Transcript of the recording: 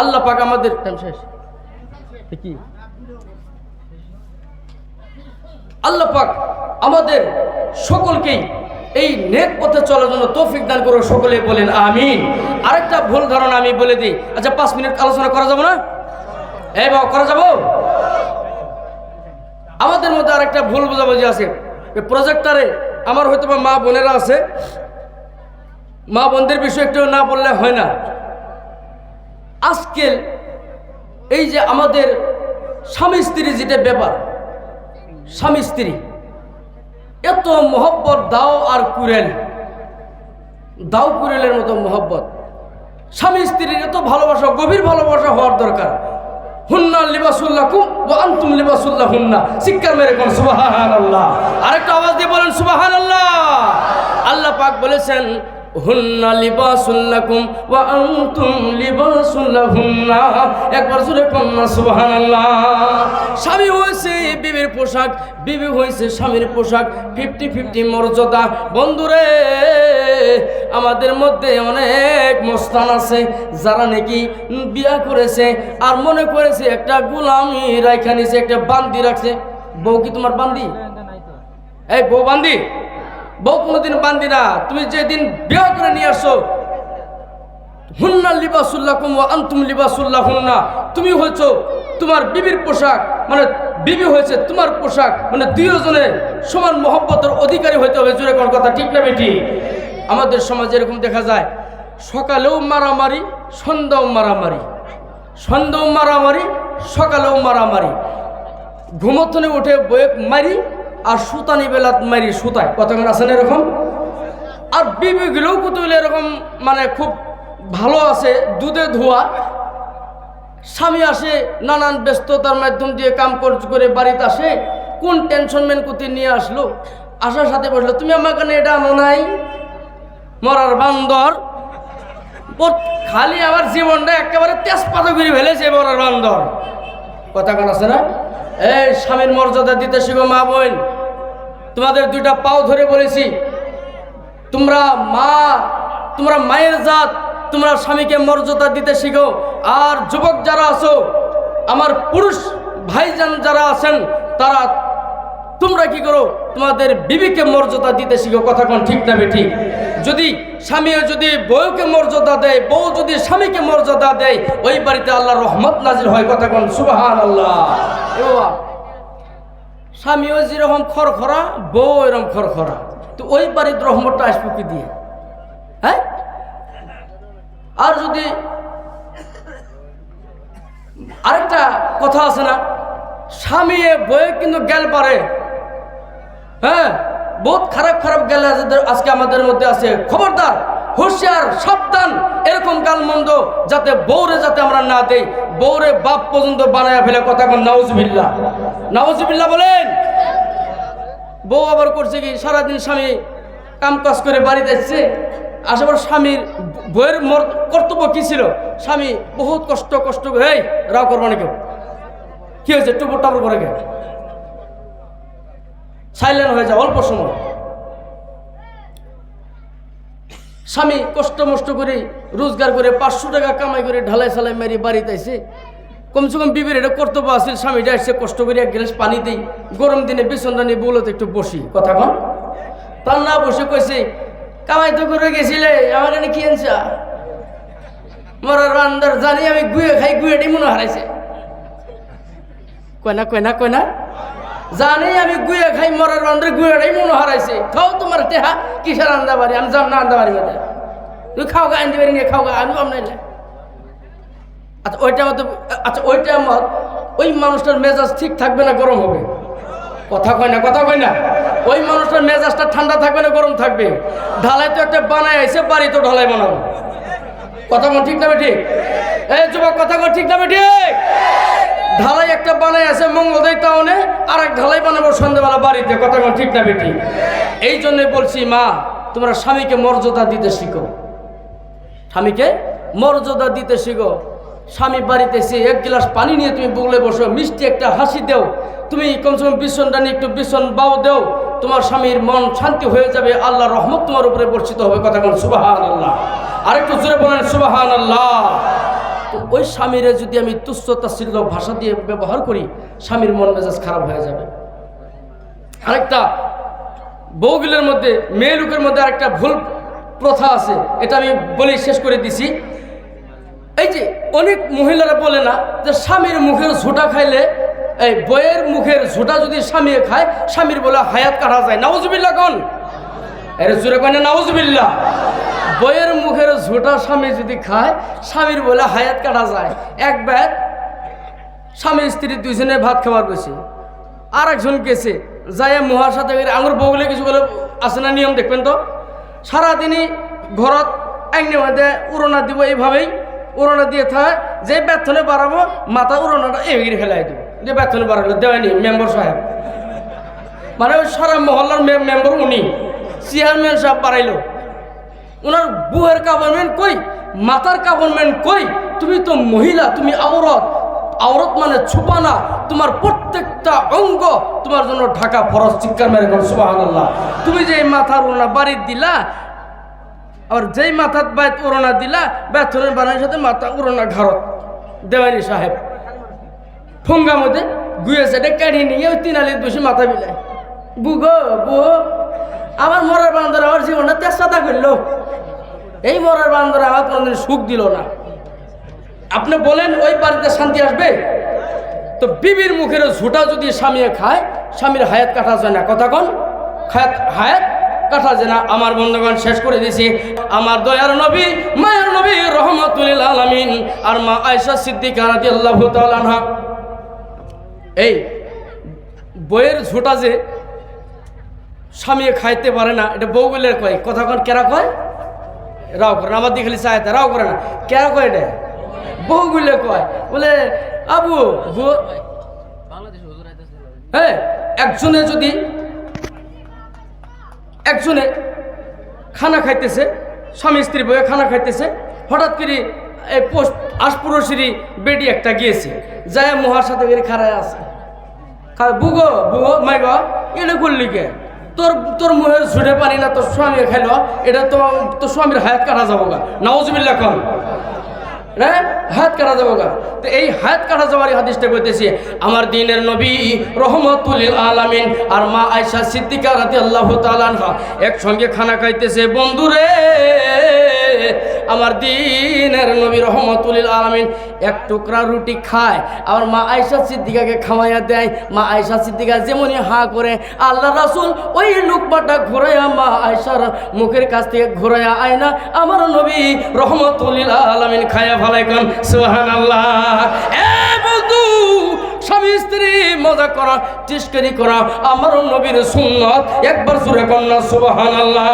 আল্লাহ পাক আমাদের টাইম শেষ। কি? আল্লাহ পাক আমাদের সকলকেই এই নেক পথে চলার জন্য তৌফিক দান করে সকলে বলেন আমিন। আরেকটা ভুল ধারণা আমি বলে দিই। আচ্ছা পাঁচ মিনিট আলোচনা করা যাবে না? এই বাবা করা যাব? আমাদের মধ্যে আরেকটা ভুল বোঝাবুঝি আছে। প্রজেক্টারে আমার হয়তো বা মা বোনেরা আছে। মা বোনদের বিষয় একটু না বললে হয় না। আজকের এই যে আমাদের স্বামী স্ত্রী যেটা ব্যাপার, স্বামী স্ত্রী, এত মহব্বত দাও আর কুরেল। দাও কুরেলের মতো মহব্বত। স্বামী স্ত্রীর এত ভালোবাসা, গভীর ভালোবাসা হওয়ার দরকার। হুন্না লিবাসুল্লাহ কুম ও আন্তুম লিবাসুল্লাহ হুন্না শিক্ষার মেরে কোন সুবাহান আল্লাহ আরেকটা আওয়াজ দিয়ে বলেন সুবাহান আল্লাহ আল্লাহ পাক বলেছেন হুন্না লিবাসুল্লাকুম ওয়া আনতুম লিবাসুল্লাহুন্না একবার জোরে কন্যা সুবহানাল্লাহ। স্বামী হয়েছে বিবির পোশাক বিবি হয়েছে স্বামীর পোশাক ফিফটি ফিফটি মর্যাদা। বন্ধুরে আমাদের মধ্যে অনেক মোস্তান আছে যারা নাকি বিয়া করেছে আর মনে করেছে একটা গুলামি রাইখা নিছে একটা বান্দি রাখছে। বউ কি তোমার বান্দি? এই বউ বান্দি? বউ কোনোদিন বান্দি না। তুমি যেদিন বিয়া করে নিয়ে আসো, হুন্না লিবাসুল্লাহ কুম আন্তুম লিবাসুল্লাহ হুন্না তুমি হয়েছ তোমার বিবির পোশাক মানে বিবি হয়েছে তোমার পোশাক মানে দুইজনে সমান মহব্বতের অধিকারী হইতে হবে। জুড়ে কোন কথা ঠিক না বেটি আমাদের সমাজে এরকম দেখা যায়, সকালেও মারামারি, সন্ধ্যাও মারামারি। সন্ধ্যাও মারামারি, সকালেও মারামারি। ঘুমোথনে উঠে বয়ে মারি আর সুতানি বেলাত মারি সুতায়। কতক্ষণ আছেন এরকম? আর বিবিগুলোও কুতুল এরকম মানে খুব ভালো আছে, দুধে ধোয়া। স্বামী আসে, নানান ব্যস্ততার মাধ্যম দিয়ে কাম করে বাড়িতে আসে, কোন টেনশন মেন কুতি নিয়ে আসলো? আসার সাথে বসল, তুমি আমার কানে এটা আনো নাই, মরার বান্দর। খালি আমার জীবনটা একেবারে তেজপাত করে ফেলেছে মরার বান্দর। কথা কোন আছে না? এই স্বামীর মর্যাদা দিতে শিখো মা বোন। তোমাদের দুইটা পাও ধরে বলেছি, তোমরা মা, তোমরা মায়ের জাত, তোমরা স্বামীকে মর্যাদা দিতে শিখো। আর যুবক যারা আছো, আমার পুরুষ ভাইজান যারা আছেন, তারা তোমরা কি করো, তোমাদের বিবিকে মর্যাদা দিতে শিখো। কথা কোন ঠিক না ঠিক যদি স্বামী যদি বউকে মর্যাদা দেয়, বউ যদি স্বামীকে মর্যাদা দেয়, ওই বাড়িতে আল্লাহর রহমত নাজির হয়। কথা কোন সুবাহান আল্লাহ স্বামীও যেরকম খরখরা বউ এরকম খরখরা। তো ওই বাড়ির রহমতটা আসবে কি দিয়ে। হ্যাঁ? আর যদি আরেকটা কথা আছে না, স্বামী বয়ে কিন্তু গেল পারে। হ্যাঁ? বহুত খারাপ খারাপ গেল আজকে আমাদের মধ্যে আছে। খবরদার, হুঁশিয়ার, সাবধান, এরকম গাল মন্দ যাতে বউরে যাতে আমরা না দেই। বৌরে বাপ পর্যন্ত বানায় ফেলে কথা নাউজবিল্লা নাউজবিল্লা বলেন। বউ আবার করছে কি, সারাদিন স্বামী কাম কাজ করে বাড়িতে এসছে। আসাবার স্বামীর বইয়ের কর্তব্য কি ছিল? স্বামী বহুত কষ্ট কষ্ট এই, রাও করব না কেউ? কি হয়েছে? টুপুর টাপুর করে গে সাইলেন্ট হয়ে যায়, অল্প সময়। স্বামী কষ্ট মষ্ট করে, রোজগার করে, পাঁচশো টাকা কামাই করে ঢালাই সালাই মারি বাড়িতে আইসে কমসে কম বিবির এটা কর্তব্য আছে, স্বামীটা এসে কষ্ট করে এক গ্লাস পানি দিই, গরম দিনে বিছনটা নিয়ে বলতে একটু বসি, কথা কন। তার না বসে কইছে, কামাই তো করে গেছিলে, আমার এনে কি আনছা? মরার রান্দার জানি আমি গুয়ে খাই গুয়েটি মনে হারাইছে। কয় না কয় না কয় না? জানি আমি গুয়ে খাই, মরার রান্দার গুয়েটাই মনে হারাইছে। খাও তোমার টেহা, কিসের আন্দা বাড়ি আমি যাম না আন্দা বাড়ি তুই খাও গা, আনতে পারি খাও গা, আমি পাম নাইলে আচ্ছা ওইটা মতো আচ্ছা ওইটা মত, ওই মানুষটার মেজাজ ঠিক থাকবে না, গরম হবে? কথা কয় না, কথা কয় না। ওই মানুষটার মেজাজটা ঠান্ডা থাকবে না, গরম থাকবে? ঢালাই তো একটা বানায় আইসে বাড়ি তো ঢালাই বানাবো। কথা কোন, ঠিক না ঠিক? এই যুবক, কথা কোন, ঠিক না ঠিক? ঢালাই একটা বানাই আছে মঙ্গলদাই টাউনে আর এক ঢালাই বানাবো সন্ধ্যেবেলা বাড়িতে। কথা কোন, ঠিক না ঠিক? এই জন্যে বলছি, মা, তোমরা স্বামীকে মর্যাদা দিতে শিখো। স্বামীকে মর্যাদা দিতে শিখো। স্বামী বাড়িতে এসে এক গ্লাস পানি নিয়ে তুমি বগলে বসো, মিষ্টি একটা হাসি দেও। তুমি কমসে কম নিয়ে একটু বিছন বাও দেও। তোমার স্বামীর মন শান্তি হয়ে যাবে আল্লাহ রহমত তোমার উপরে বর্ষিত হবে। কথা কোন সুবাহান আল্লাহ আরেকটু জোরে বলেন সুবাহান আল্লাহ তো ওই স্বামীরে যদি আমি তুচ্ছ তাচ্ছিল্য ভাষা দিয়ে ব্যবহার করি, স্বামীর মন মেজাজ খারাপ হয়ে যাবে। আরেকটা বউগুলোর মধ্যে, মেয়ে লোকের মধ্যে আরেকটা ভুল প্রথা আছে, এটা আমি বলে শেষ করে দিছি। এই যে অনেক মহিলারা বলে না যে স্বামীর মুখের ঝোঁটা খাইলে, এই বইয়ের মুখের ঝোঁটা যদি স্বামী খায়, স্বামীর বলে হায়াত কাটা যায়। নাউজবিল্লা কোন? এর জোরে কয় না নাউজবিল্লা বইয়ের মুখের ঝোঁটা স্বামী যদি খায়, স্বামীর বলে হায়াত কাটা যায়। এক ব্যাগ স্বামী স্ত্রী দুইজনে ভাত খাবার বসে আর একজন গেছে যাই মহার সাথে আঙুর বগলে কিছু বলে, আছে না নিয়ম দেখবেন তো? সারাদিনই ঘরত একনি মধ্যে উড়না দিব এইভাবেই। উড়না দিয়ে থাক যে বেতনে বাড়াবো, মাথা উড়নাটা এগিয়ে ফেলাই দিব। যে বেতনে বাড়ালো দেওয়ানি মেম্বার সাহেব। মানে ওই সারা মহল্লার মেম্বার উনি, চেয়ারম্যান সাহেব বাড়াইলো। ওনার বুয়ের কাভারমেন্ট কই মাতার কাভারমেন্ট কই? তুমি তো মহিলা, তুমি আওরত। আওরত মানে ছুপানা, তোমার প্রত্যেকটা অঙ্গ তোমার জন্য ঢাকা ফরজ চিৎকার মেরে সুবহানাল্লাহ। তুমি যে মাথার ওনা বাড়ি দিলা আর যেই মাথার বাইত ওড়না দিলা, বেতনের বানার সাথে মাথা ওড়না ঘরত। দেওয়ানি সাহেব ঠোঙ্গা মধ্যে গুয়ে সেটা কাঢ়ি নিয়ে ওই তিন আলির বেশি মাথা বিলায় বুগো বু আমার মরার বান্দর আমার জীবনটা তেসাতা করল। এই মরার বান্দর আমার কোনোদিন সুখ দিল না। আপনি বলেন ওই বাড়িতে শান্তি আসবে? তো বিবির মুখের ঝুটা যদি স্বামী খায়, স্বামীর হায়াত কাটা যায় না। কথা কন, হায়াত হায়াত কাটা যায় না আমার বন্ধুগণ শেষ করে দিছি। আমার দয়ার নবী মায়ের নবী রহমতুল আলমিন আর মা আয়সা সিদ্দিকা এই বইয়ের ঝুটা যে স্বামী খাইতে পারে না এটা বউগুলের কয় কথা কন কেরা কয়? রাও করে না, আমার দিকে খালি রাও করে না কেরা কয় এটা? বউগুলে কয় বলে আবু হ্যাঁ একজনে যদি একজনে খানা খাইতেছে, স্বামী স্ত্রী বয়ে খানা খাইতেছে, হঠাৎ করে এই পোস্ট আশপুরশিরি বেডি একটা গিয়েছে যায় মহার সাথে করে খাড়ায় আছে। বুগো বুগো, মাই গো এটা করলি কে? তোর তোর মুখের ঝুড়ে পানি না, তোর স্বামী খাইলো, এটা তো তোর স্বামীর হায়াত কাটা যাব গা। নাউজবিল্লা কম হ্যাঁ হাত কাটা যাব গা। তো এই হাত কাটা যাওয়ার হাদিসটা বলতেছি, আমার দিনের নবী রহমতুল আলামিন আর মা আয়সা সিদ্দিকা রাতে আল্লাহ তালানহা একসঙ্গে খানা খাইতেছে। বন্ধুরে আমার দিনের নবী রহমতুল আলামিন এক টুকরা রুটি খায় আর মা আয়সা সিদ্দিকাকে খাওয়াইয়া দেয়। মা আয়সা সিদ্দিকা যেমনই হা করে, আল্লাহ রাসুল ওই লুকবাটা ঘুরাইয়া মা আয়সার মুখের কাছ থেকে ঘুরাইয়া আয় না, আমার নবী রহমতুল আলামিন খায়া ভালাই কন সুহান আল্লাহ স্বামী স্ত্রী, মজা করা টিস্কারি করা, আমার নবীর সুন্নত একবার সুরে কন্যা সুবহান আল্লাহ